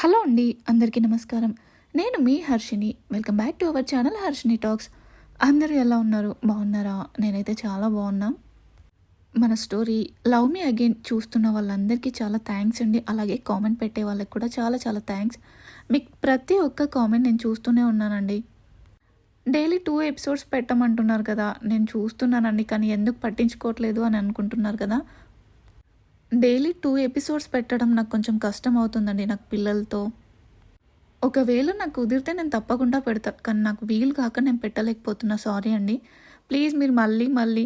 Hello అండి అందరికీ నమస్కారం. నేను మీ Harshini welcome back to our channel Harshini talks. అందరూ ఎలా ఉన్నారు? బాగున్నారా? నేనైతే చాలా బాగున్నా. మన స్టోరీ లవ్ మీ అగైన్ చూస్తున్న వాళ్ళందరికీ చాలా థ్యాంక్స్ అండి. అలాగే కామెంట్ పెట్టే వాళ్ళకి కూడా చాలా చాలా థ్యాంక్స్. మీకు ప్రతి ఒక్క కామెంట్ నేను చూస్తూనే ఉన్నానండి. డైలీ టూ ఎపిసోడ్స్ పెట్టమంటున్నారు కదా. నేను చూస్తున్నానండి కానీ ఎందుకు పట్టించుకోవట్లేదు అని అనుకుంటున్నారు కదా. డైలీ టూ ఎపిసోడ్స్ పెట్టడం నాకు కొంచెం కష్టం అవుతుందండి నాకు పిల్లలతో. ఒకవేళ నాకు కుదిరితే నేను తప్పకుండా పెడతా కానీ నాకు వీలు కాక నేను పెట్టలేకపోతున్నా సారీ అండి. ప్లీజ్ మీరు మళ్ళీ మళ్ళీ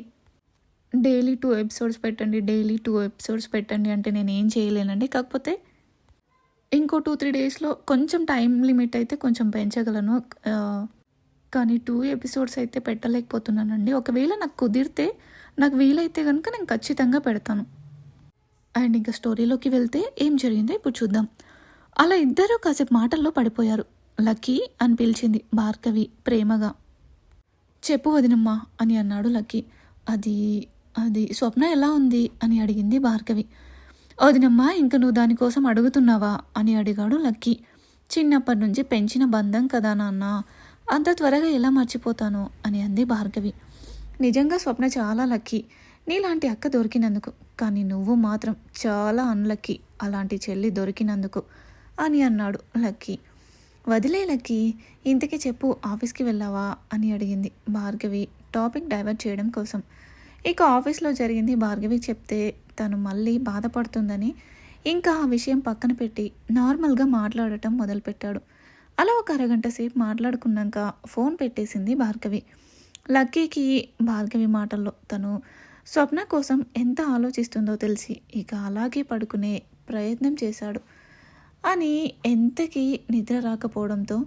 డైలీ టూ ఎపిసోడ్స్ పెట్టండి డైలీ టూ ఎపిసోడ్స్ పెట్టండి అంటే నేను ఏం చేయలేనండి. కాకపోతే ఇంకో టూ త్రీ డేస్లో కొంచెం టైం లిమిట్ అయితే కొంచెం పెంచగలను. కానీ టూ ఎపిసోడ్స్ అయితే పెట్టలేకపోతున్నానండి. ఒకవేళ నాకు కుదిరితే నాకు వీలైతే కనుక నేను ఖచ్చితంగా పెడతాను. అండ్ ఇంకా స్టోరీలోకి వెళ్తే ఏం జరిగిందో ఇప్పుడు చూద్దాం. అలా ఇద్దరూ కాసేపు మాటల్లో పడిపోయారు. లక్కీ అని పిలిచింది భార్గవి ప్రేమగా. చెప్పు వదినమ్మా అని అన్నాడు లక్కీ. అది అది స్వప్న ఎలా ఉంది అని అడిగింది భార్గవి. వదినమ్మా ఇంక నువ్వు దానికోసం అడుగుతున్నావా అని అడిగాడు లక్కీ. చిన్నప్పటి నుంచి పెంచిన బంధం కదా నాన్న. అంత త్వరగా ఎలా మర్చిపోతాను అని అంది భార్గవి. నిజంగా స్వప్న చాలా లక్కీ. నీలాంటి అక్క దొరికినందుకు కానీ నువ్వు మాత్రం చాలా అన్లక్కీ అలాంటి చెల్లి దొరికినందుకు అని అన్నాడు లక్కీ. వదిలే లక్కీ ఇంతకీ చెప్పు ఆఫీస్కి వెళ్ళావా అని అడిగింది భార్గవి టాపిక్ డైవర్ట్ చేయడం కోసం. ఇక ఆఫీస్లో జరిగింది భార్గవి చెప్తే తను మళ్ళీ బాధపడుతుందని ఇంకా ఆ విషయం పక్కన పెట్టి నార్మల్గా మాట్లాడటం మొదలుపెట్టాడు. అలా ఒక అరగంట సేపు మాట్లాడుకున్నాక ఫోన్ పెట్టేసింది భార్గవి. లక్కీకి భార్గవి మాటల్లో తను స్వప్న కోసం ఎంత ఆలోచిస్తుందో తెలిసి ఇక అలాగే పడుకునే ప్రయత్నం చేశాడు. అని ఎంతకీ నిద్ర రాకపోవడంతో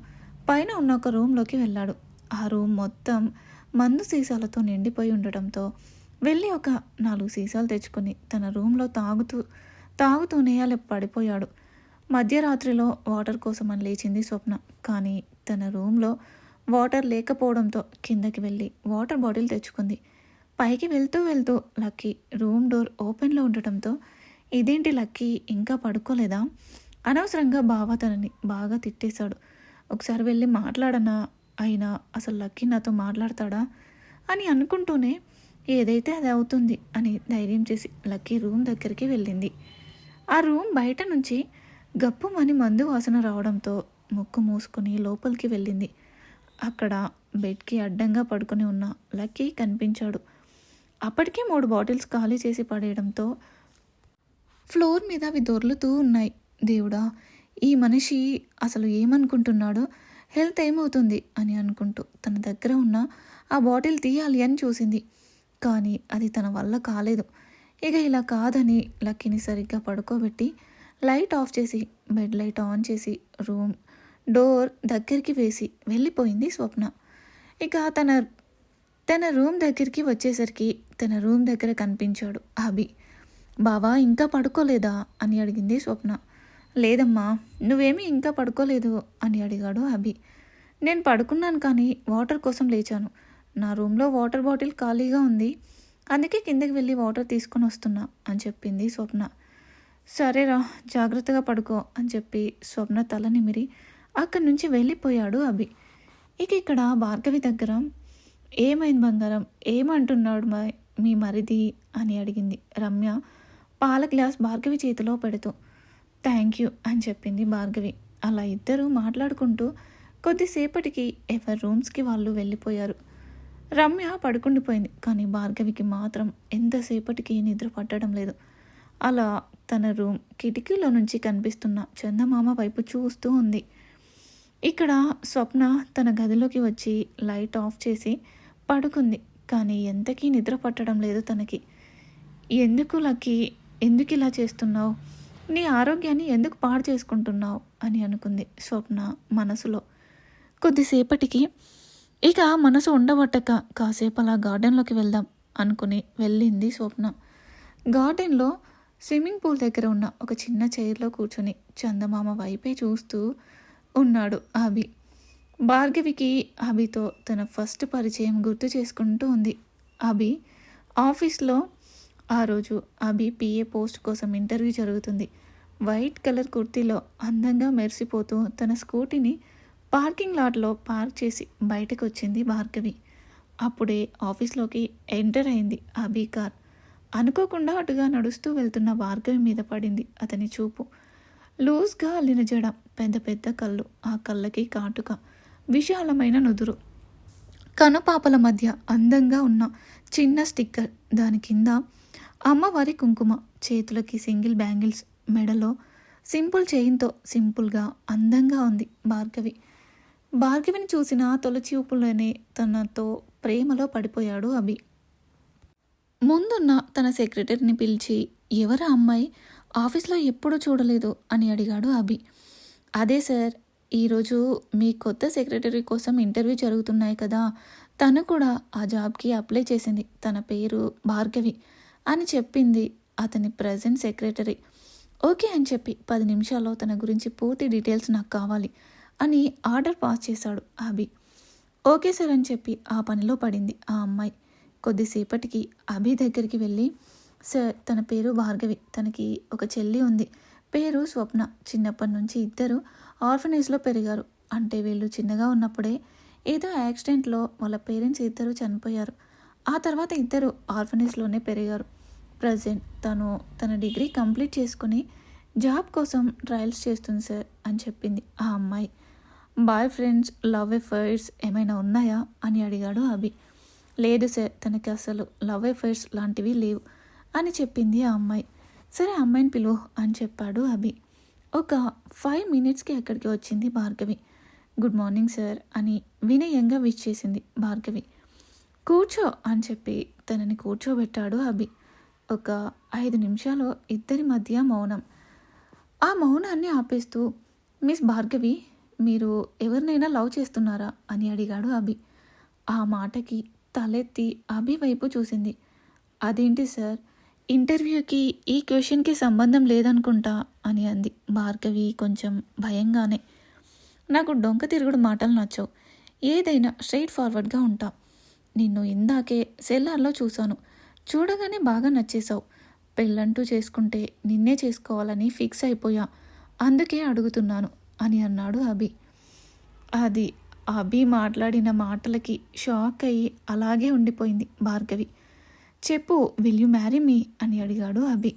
పైన ఉన్న ఒక రూమ్లోకి వెళ్ళాడు. ఆ రూమ్ మొత్తం మందు సీసాలతో నిండిపోయి ఉండటంతో వెళ్ళి ఒక నాలుగు సీసాలు తెచ్చుకొని తన రూమ్లో తాగుతూ తాగుతూనే అలా పడిపోయాడు. మధ్యరాత్రిలో వాటర్ కోసం అని లేచింది స్వప్న. కానీ తన రూమ్లో వాటర్ లేకపోవడంతో కిందకి వెళ్ళి వాటర్ బాటిల్ తెచ్చుకుంది. పైకి వెళ్తూ వెళ్తూ లక్కీ రూమ్ డోర్ ఓపెన్లో ఉండటంతో ఇదేంటి లక్కీ ఇంకా పడుకోలేదా? అనవసరంగా బావ తనని బాగా తిట్టేశాడు. ఒకసారి వెళ్ళి మాట్లాడనా? అయినా అసలు లక్కీ నాతో మాట్లాడతాడా? అని అనుకుంటూనే ఏదైతే అది అవుతుంది అని ధైర్యం చేసి లక్కీ రూమ్ దగ్గరికి వెళ్ళింది. ఆ రూమ్ బయట నుంచి గప్పుమని మందు వాసన రావడంతో ముక్కు మూసుకుని లోపలికి వెళ్ళింది. అక్కడ బెడ్కి అడ్డంగా పడుకొని ఉన్న లక్కీ కనిపించాడు. అప్పటికే మూడు బాటిల్స్ ఖాళీ చేసి పడేయడంతో ఫ్లోర్ మీద అవి దొర్లుతూ ఉన్నాయి. దేవుడా ఈ మనిషి అసలు ఏమనుకుంటున్నాడో హెల్త్ ఏమవుతుంది అని అనుకుంటూ తన దగ్గర ఉన్న ఆ బాటిల్ తీయాలి అని చూసింది. కానీ అది తన వల్ల కాలేదు. ఇక ఇలా కాదని లక్కీని సరిగ్గా పడుకోబెట్టి లైట్ ఆఫ్ చేసి బెడ్ లైట్ ఆన్ చేసి రూమ్ డోర్ దగ్గరికి వేసి వెళ్ళిపోయింది స్వప్న. ఇక తన తన రూమ్ దగ్గరికి వచ్చేసరికి తన రూమ్ దగ్గర కనిపించాడు అభి. బావా ఇంకా పడుకోలేదా? అని అడిగింది స్వప్న. లేదమ్మా నువ్వేమీ ఇంకా పడుకోలేదు? అని అడిగాడు అభి. నేను పడుకున్నాను కానీ వాటర్ కోసం లేచాను. నా రూమ్లో వాటర్ బాటిల్ ఖాళీగా ఉంది. అందుకే కిందకి వెళ్ళి వాటర్ తీసుకొని వస్తున్నా అని చెప్పింది స్వప్న. సరేరా జాగ్రత్తగా పడుకో అని చెప్పి స్వప్న తల నిమిరి అక్కడి నుంచి వెళ్ళిపోయాడు అభి. ఇక ఇక్కడ భార్గవి దగ్గర ఏమైంది బంగారం? ఏమంటున్నాడు మరి మీ మరిది? అని అడిగింది రమ్య. పాల గ్లాస్ భార్గవి చేతిలో పెడుతూ థ్యాంక్ యూ అని చెప్పింది భార్గవి. అలా ఇద్దరూ మాట్లాడుకుంటూ కొద్దిసేపటికి ఎవరి రూమ్స్కి వాళ్ళు వెళ్ళిపోయారు. రమ్య పడుకుండిపోయింది కానీ భార్గవికి మాత్రం ఎంతసేపటికి నిద్ర పట్టడం లేదు. అలా తన రూమ్ కిటికీలో నుంచి కనిపిస్తున్న చందమామ వైపు చూస్తూ ఉంది. ఇక్కడ స్వప్న తన గదిలోకి వచ్చి లైట్ ఆఫ్ చేసి పడుకుంది. కానీ ఎంతకీ నిద్ర పట్టడం లేదు తనకి. ఎందుకు లక్కీ? ఎందుకు ఇలా చేస్తున్నావు? నీ ఆరోగ్యాన్ని ఎందుకు పాడు చేసుకుంటున్నావు? అని అనుకుంది స్వప్న మనసులో. కొద్దిసేపటికి ఇక మనసు ఉండబట్టక కాసేపు అలా గార్డెన్లోకి వెళ్దాం అనుకుని వెళ్ళింది స్వప్న. గార్డెన్లో స్విమ్మింగ్ పూల్ దగ్గర ఉన్న ఒక చిన్న చైర్లో కూర్చొని చందమామ వైపే చూస్తూ ఉన్నాడు అభి. భార్గవికి అభితో తన ఫస్ట్ పరిచయం గుర్తు చేసుకుంటూ ఉంది. అభి ఆఫీస్లో ఆ రోజు అభి పిఏ పోస్ట్ కోసం ఇంటర్వ్యూ జరుగుతుంది. వైట్ కలర్ కుర్తీలో అందంగా మెరిసిపోతూ తన స్కూటీని పార్కింగ్ లాట్లో పార్క్ చేసి బయటకు వచ్చింది భార్గవి. అప్పుడే ఆఫీస్లోకి ఎంటర్ అయింది అబీ కార్. అనుకోకుండా అటుగా నడుస్తూ వెళ్తున్న భార్గవి మీద పడింది అతని చూపు. లూజ్గా అల్లిన జడ పెద్ద పెద్ద కళ్ళు ఆ కళ్ళకి కాటుక. విశాలమైన నుదురు. కనుపాపల మధ్య అందంగా ఉన్న చిన్న స్టిక్కర్ దాని కింద అమ్మవారి కుంకుమ చేతులకి సింగిల్ బ్యాంగిల్స్ మెడలో సింపుల్ చైన్తో సింపుల్గా అందంగా ఉంది భార్గవి. భార్గవిని చూసిన తొలి చూపులోనే తనతో ప్రేమలో పడిపోయాడు అభి. ముందున్న తన సెక్రటరీని పిలిచి ఎవరా అమ్మాయి? ఆఫీస్లో ఎప్పుడూ చూడలేదు అని అడిగాడు అభి. అదే సార్ ఈరోజు మీ కొత్త సెక్రటరీ కోసం ఇంటర్వ్యూ జరుగుతున్నాయి కదా. తను కూడా ఆ జాబ్కి అప్లై చేసింది. తన పేరు భార్గవి అని చెప్పింది అతని ప్రజెంట్ సెక్రటరీ. ఓకే అని చెప్పి పది నిమిషాల్లో తన గురించి పూర్తి డీటెయిల్స్ నాకు కావాలి అని ఆర్డర్ పాస్ చేశాడు అభి. ఓకే సార్ అని చెప్పి ఆ పనిలో పడింది ఆ అమ్మాయి. కొద్దిసేపటికి అభి దగ్గరికి వెళ్ళి సార్ తన పేరు భార్గవి. తనకి ఒక చెల్లి ఉంది. పేరు స్వప్న. చిన్నప్పటి నుంచి ఇద్దరు ఆర్ఫనైజ్లో పెరిగారు. అంటే వీళ్ళు చిన్నగా ఉన్నప్పుడే ఏదో యాక్సిడెంట్లో వాళ్ళ పేరెంట్స్ ఇద్దరు చనిపోయారు. ఆ తర్వాత ఇద్దరు ఆర్ఫనైజ్లోనే పెరిగారు. ప్రజెంట్ తను తన డిగ్రీ కంప్లీట్ చేసుకుని జాబ్ కోసం ట్రయల్స్ చేస్తుంది సార్ అని చెప్పింది ఆ అమ్మాయి. బాయ్ ఫ్రెండ్స్ లవ్ ఎఫైర్స్ ఏమైనా ఉన్నాయా అని అడిగాడు అభి. లేదు సార్ తనకి అసలు లవ్ ఎఫైర్స్ లాంటివి లేవు అని చెప్పింది ఆ అమ్మాయి. సరే అమ్మాయిని పిలువు అని చెప్పాడు అభి. ఒక ఫైవ్ మినిట్స్కి అక్కడికి వచ్చింది భార్గవి. గుడ్ మార్నింగ్ సార్ అని వినయంగా విష్ చేసింది భార్గవి. కూర్చో అని చెప్పి తనని కూర్చోబెట్టాడు అభి. ఒక ఐదు నిమిషాలు ఇద్దరి మధ్య మౌనం. ఆ మౌనాన్ని ఆపేస్తూ మిస్ భార్గవి మీరు ఎవరినైనా లవ్ చేస్తున్నారా? అని అడిగాడు అభి. ఆ మాటకి తలెత్తి అభి వైపు చూసింది. అదేంటి సార్ ఇంటర్వ్యూకి ఈ క్వశ్చన్కి సంబంధం లేదనుకుంటా అని అంది భార్గవి కొంచెం భయంగానే. నాకు డొంక తిరుగుడు మాటలు నచ్చవు. ఏదైనా స్ట్రైట్ ఫార్వర్డ్గా ఉంటా. నిన్ను ఇందాకే సెల్లార్లో చూశాను. చూడగానే బాగా నచ్చేశావు. పెళ్ళంటూ చేసుకుంటే నిన్నే చేసుకోవాలని ఫిక్స్ అయిపోయా. అందుకే అడుగుతున్నాను అని అన్నాడు అభి. అది అభి మాట్లాడిన మాటలకి షాక్ అయ్యి అలాగే ఉండిపోయింది భార్గవి. చెప్పు విల్ యు మ్యారీ మీ అని అడిగాడు అభి.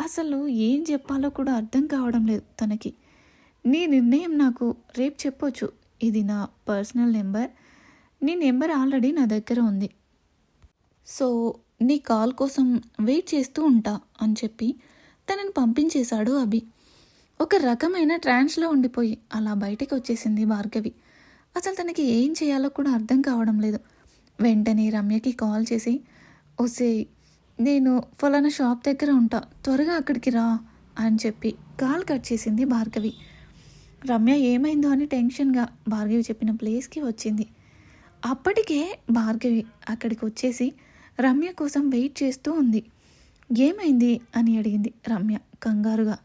అసలు ఏం చెప్పాలో కూడా అర్థం కావడం లేదు తనకి. నీ నిర్ణయం నాకు రేపు చెప్పొచ్చు. ఇది నా పర్సనల్ నెంబర్. నీ నెంబర్ ఆల్రెడీ నా దగ్గర ఉంది. సో నీ కాల్ కోసం వెయిట్ చేస్తూ ఉంటా అని చెప్పి తనని పంపించేశాడు అభి. ఒక రకమైన ట్రాన్స్లో ఉండిపోయి అలా బయటకు వచ్చేసింది భార్గవి. అసలు తనకి ఏం చేయాలో కూడా అర్థం కావడం లేదు. వెంటనే రమ్యకి కాల్ చేసి ఒసే నేను ఫలానా షాప్ దగ్గర ఉంటా త్వరగా అక్కడికి రా అని చెప్పి కాల్ కట్ చేసింది భార్గవి. రమ్య ఏమైందో అని టెన్షన్గా భార్గవి చెప్పిన ప్లేస్కి వచ్చింది. అప్పటికే భార్గవి అక్కడికి వచ్చేసి రమ్య కోసం వెయిట్ చేస్తూ ఉంది. ఏమైంది అని అడిగింది రమ్య కంగారుగా.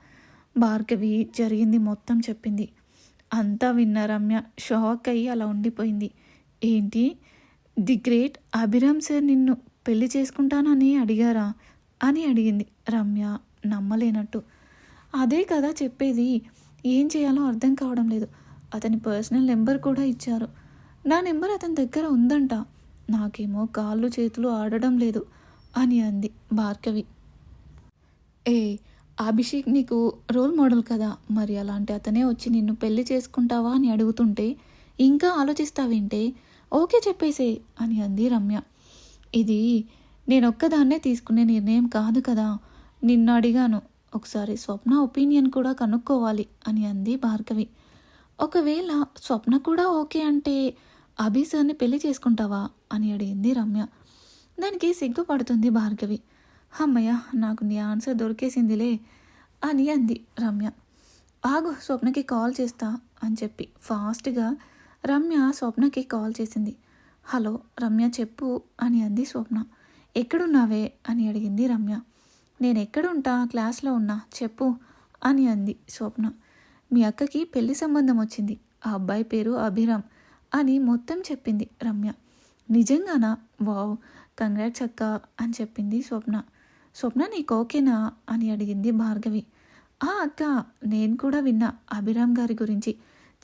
భార్గవి జరిగింది మొత్తం చెప్పింది. అంతా విన్న రమ్య షాక్ అయ్యి అలా ఉండిపోయింది. ఏంటి? ది గ్రేట్ అభిరామ్ సార్ నిన్ను పెళ్ళి చేసుకుంటానని అడిగారా? అని అడిగింది. రమ్య నమ్మలేనట్టు. అదే కదా చెప్పేది. ఏం చేయాలో అర్థం కావడం లేదు. అతని పర్సనల్ నెంబర్ కూడా ఇచ్చారు. నా నెంబర్ అతని దగ్గర ఉందంట. నాకేమో కాళ్ళు చేతులు ఆడడం లేదు అని అంది భార్గవి. ఏ అభిషేక్ నీకు రోల్ మోడల్ కదా. మరి అలాంటి అతనే వచ్చి నిన్ను పెళ్ళి చేసుకుంటావా అని అడుగుతుంటే ఇంకా ఆలోచిస్తావేంటే? ఓకే చెప్పేసే అని అంది రమ్య. ఇది నేనొక్కదాన్నే తీసుకునే నిర్ణయం కాదు కదా. నిన్ను అడిగాను. ఒకసారి స్వప్న ఒపీనియన్ కూడా కనుక్కోవాలి అని అంది భార్గవి. ఒకవేళ స్వప్న కూడా ఓకే అంటే అభి సార్ని పెళ్ళి చేసుకుంటావా? అని అడిగింది రమ్య. దానికి సిగ్గుపడుతుంది భార్గవి. అమ్మయ్య నాకు నీ ఆన్సర్ దొరికేసిందిలే అని అంది రమ్య. ఆగు స్వప్నకి కాల్ చేస్తా అని చెప్పి ఫాస్ట్గా రమ్య స్వప్నకి కాల్ చేసింది. హలో రమ్య చెప్పు అని అంది స్వప్న. ఎక్కడున్నావే అని అడిగింది రమ్య. నేను ఎక్కడుంటా క్లాస్లో ఉన్నా. చెప్పు అని అంది స్వప్న. మీ అక్కకి పెళ్ళి సంబంధం వచ్చింది. ఆ అబ్బాయి పేరు అభిరామ్ అని మొత్తం చెప్పింది రమ్య. నిజంగానా? వావ్ కంగ్రాట్స్ అక్క అని చెప్పింది స్వప్న. స్వప్న నీకు ఓకేనా? అని అడిగింది భార్గవి. ఆ అక్క నేను కూడా విన్నా అభిరామ్ గారి గురించి.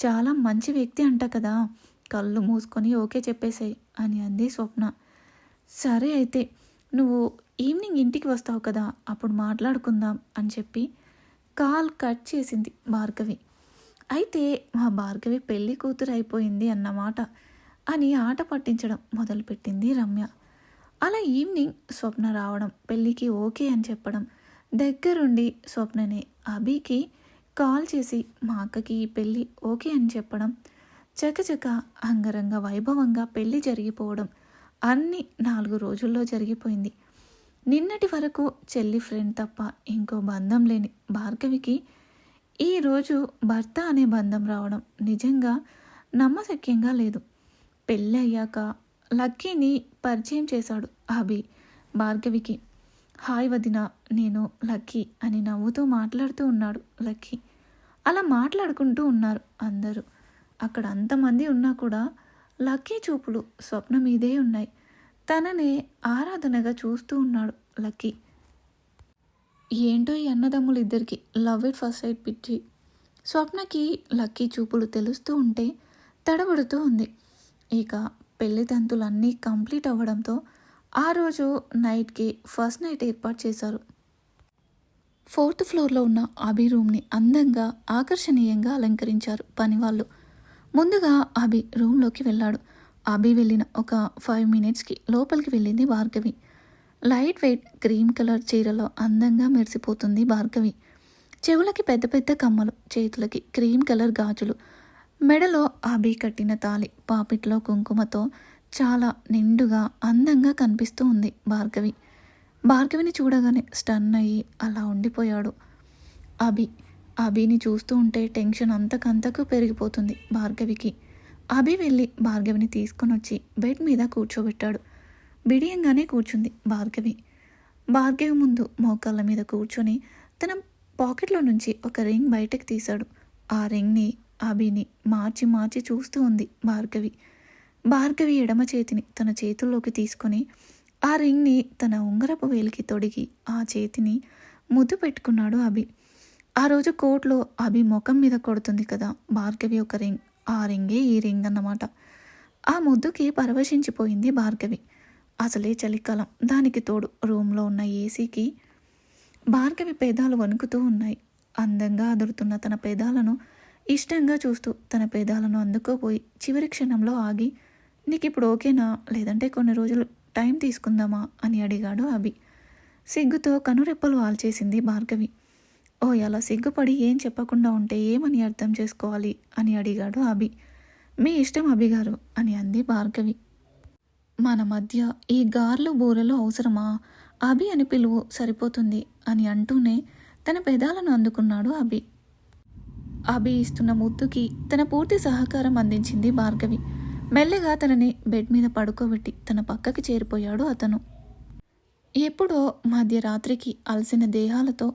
చాలా మంచి వ్యక్తి అంట కదా. కళ్ళు మూసుకొని ఓకే చెప్పేశాయి అని అంది స్వప్న. సరే అయితే నువ్వు ఈవినింగ్ ఇంటికి వస్తావు కదా అప్పుడు మాట్లాడుకుందాం అని చెప్పి కాల్ కట్ చేసింది భార్గవి. అయితే మా భార్గవి పెళ్ళి కూతురు అయిపోయింది అన్నమాట అని ఆట పట్టించడం మొదలుపెట్టింది రమ్య. అలా ఈవినింగ్ స్వప్న రావడం పెళ్ళికి ఓకే అని చెప్పడం దగ్గరుండి స్వప్ననే అభికి కాల్ చేసి మా అక్కకి ఈ పెళ్ళి ఓకే అని చెప్పడం చకచక అంగరంగ వైభవంగా పెళ్ళి జరిగిపోవడం అన్ని నాలుగు రోజుల్లో జరిగిపోయింది. నిన్నటి వరకు చెల్లి ఫ్రెండ్ తప్ప ఇంకో బంధం లేని భార్గవికి ఈరోజు భర్త అనే బంధం రావడం నిజంగా నమ్మశక్యంగా లేదు. పెళ్ళి అయ్యాక లక్కీని పరిచయం చేశాడు అభి భార్గవికి. హాయ్ వదిన నేను లక్కీ అని నవ్వుతూ మాట్లాడుతూ ఉన్నాడు లక్కీ. అలా మాట్లాడుకుంటూ ఉన్నారు అందరూ. అక్కడ అంతమంది ఉన్నా కూడా లక్కీ చూపులు స్వప్న మీదే ఉన్నాయి. తననే ఆరాధనగా చూస్తూ ఉన్నాడు లక్కీ. ఏంటో ఈ అన్నదమ్ములు ఇద్దరికి లవ్ ఇట్ ఫస్ట్ సైడ్ పిచ్చి. స్వప్నకి లక్కీ చూపులు తెలుస్తూ ఉంటే తడబడుతూ ఉంది. ఇక పెళ్ళి తంతులన్నీ కంప్లీట్ అవ్వడంతో ఆ రోజు నైట్కి ఫస్ట్ నైట్ ఏర్పాటు చేశారు. ఫోర్త్ ఫ్లోర్లో ఉన్న అభి రూమ్ని అందంగా ఆకర్షణీయంగా అలంకరించారు పనివాళ్ళు. ముందుగా అభి రూమ్లోకి వెళ్ళాడు. అభి వెళ్ళిన ఒక ఫైవ్ మినిట్స్కి లోపలికి వెళ్ళింది Bhargavi. Light weight cream colour చీరలో అందంగా మెరిసిపోతుంది భార్గవి. చెవులకి పెద్ద పెద్ద కమ్మలు చేతులకి క్రీమ్ కలర్ గాజులు. మెడలో అభి కట్టిన తాలి పాపిట్లో కుంకుమతో చాలా నిండుగా అందంగా కనిపిస్తూ ఉంది భార్గవి. భార్గవిని చూడగానే స్టన్ అయ్యి అలా ఉండిపోయాడు. అభి అభిని చూస్తూ ఉంటే టెన్షన్ అంతకంతకు పెరిగిపోతుంది భార్గవికి. అభి వెళ్ళి భార్గవిని తీసుకొని వచ్చి బెడ్ మీద కూర్చోబెట్టాడు. బిడియంగానే కూర్చుంది భార్గవి. భార్గవి ముందు మోకాళ్ళ మీద కూర్చొని తన పాకెట్లో నుంచి ఒక రింగ్ బయటకు తీశాడు. ఆ రింగ్ని అభిని మార్చి మార్చి చూస్తూ ఉంది భార్గవి. భార్గవి ఎడమ చేతిని తన చేతుల్లోకి తీసుకొని ఆ రింగ్ని తన ఉంగరపు వేలికి తొడిగి ఆ చేతిని ముద్దు పెట్టుకున్నాడు అభి. ఆ రోజు కోర్టులో అభి ముఖం మీద కొడుతుంది కదా. భార్గవి ఒక రింగ్ ఆ రింగే ఈ రింగ్ అన్నమాట. ఆ ముద్దుకి పరవశించిపోయింది భార్గవి. అసలే చలికాలం దానికి తోడు రూమ్లో ఉన్న ఏసీకి భార్గవి పేదాలు వణుకుతూ ఉన్నాయి. అందంగా అదురుతున్న తన పేదాలను ఇష్టంగా చూస్తూ తన పేదాలను అందుకోపోయి చివరి క్షణంలో ఆగి నీకు ఇప్పుడు ఓకేనా? లేదంటే కొన్ని రోజులు టైం తీసుకుందామా? అని అడిగాడు అభి. సిగ్గుతో కనురెప్పలు వాల్చేసింది భార్గవి. ఓ అలా సిగ్గుపడి ఏం చెప్పకుండా ఉంటే ఏమని అర్థం చేసుకోవాలి? అని అడిగాడు అభి. మీ ఇష్టం అభిగారు అని అంది భార్గవి. మన మధ్య ఈ గార్లు బూరలు అవసరమా? అభి అని పిలువు సరిపోతుంది అని అంటూనే తన పెదాలను అందుకున్నాడు అభి. అభి ఇస్తున్న ముద్దుకి తన పూర్తి సహకారం అందించింది భార్గవి. మెల్లగా తనని బెడ్ మీద పడుకోబెట్టి తన పక్కకి చేరిపోయాడు అతను. ఎప్పుడో మధ్యరాత్రికి అలసిన దేహాలతో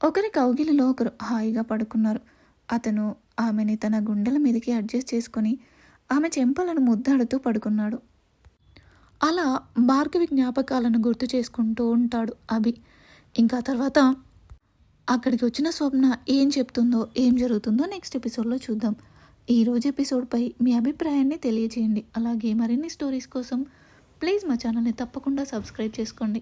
ఒకరి కౌగిలిలో ఒకరు హాయిగా పడుకున్నారు. అతను ఆమెని తన గుండెల మీదకి అడ్జస్ట్ చేసుకొని ఆమె చెంపలను ముద్దాడుతూ పడుకున్నాడు. అలా భార్గవి జ్ఞాపకాలను గుర్తు చేసుకుంటూ ఉంటాడు అభి. ఇంకా తర్వాత అక్కడికి వచ్చిన స్వప్న ఏం చెప్తుందో ఏం జరుగుతుందో నెక్స్ట్ ఎపిసోడ్లో చూద్దాం. ఈ రోజు ఎపిసోడ్పై మీ అభిప్రాయాన్ని తెలియజేయండి అలాగే మరిన్ని స్టోరీస్ కోసం ప్లీజ్ మా ఛానల్ని తప్పకుండా సబ్స్క్రైబ్ చేసుకోండి.